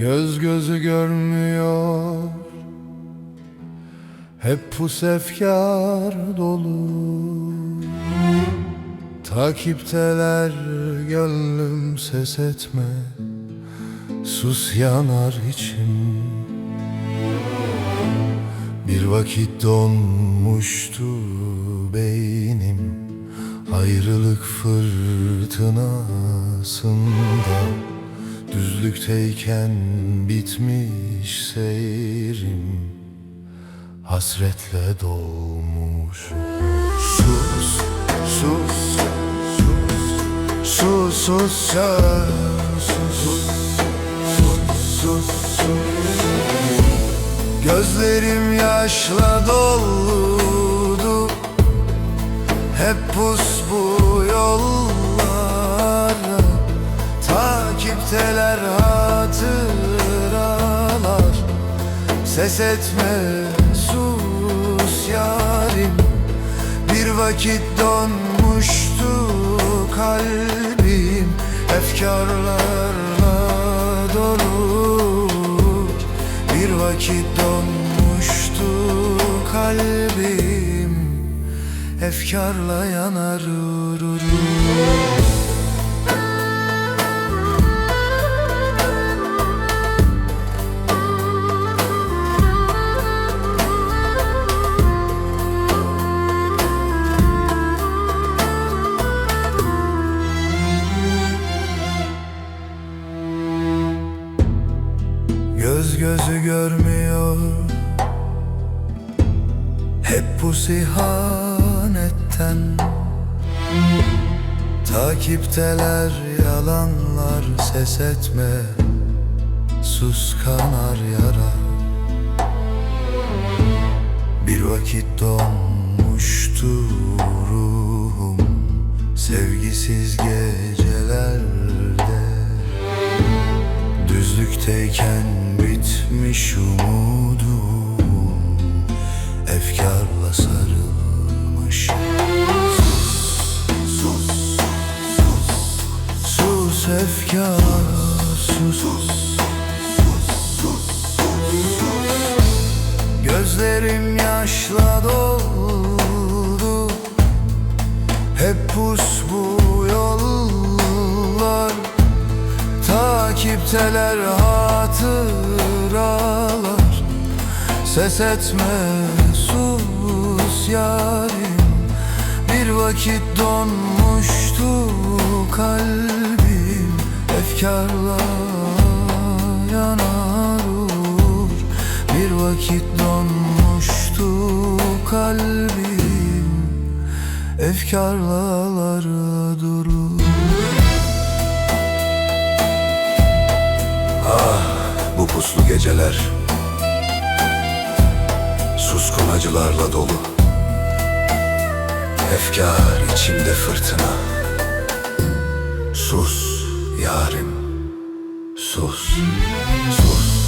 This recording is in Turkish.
Göz gözü görmüyor. Hep pus efkar dolu. Takipteler gönlüm ses etme. Sus yanar içim. Bir vakit donmuştu beynim. Ayrılık fırtınasında Düzlükteyken bitmiş seyrim Hasretle dolmuş. Sus, sus, sus Sus, sus, sus, sus, sus, sus. Gözlerim yaşla doldu. Hep pus bu yollara Takipteler hatıralar. Ses etme sus yarim. Bir vakit donmuştu kalbim. Efkarlarla dolu. Bir vakit donmuştu kalbim. Efkarla yanar urur gözü görmüyor. Hep bu sihanetten Takipteler yalanlar ses etme Sus kanar yara. Bir vakit donmuştu ruhum Sevgisiz gecelerde. Düzlükteyken bitmiş umudum Efkarla sarılmış. Sus, sus, sus efkar. Sus, Gözlerim yaşla doldu. Hep pus bu yollar. Takipteler hatıralar Ses etme sus yarim. Bir vakit donmuştu kalbim. Efkarla yanar olur Bir vakit donmuştu kalbim. Efkarlalara durur. Bu puslu geceler Suskun acılarla dolu. Efkar içimde fırtına. Sus yarim Sus, sus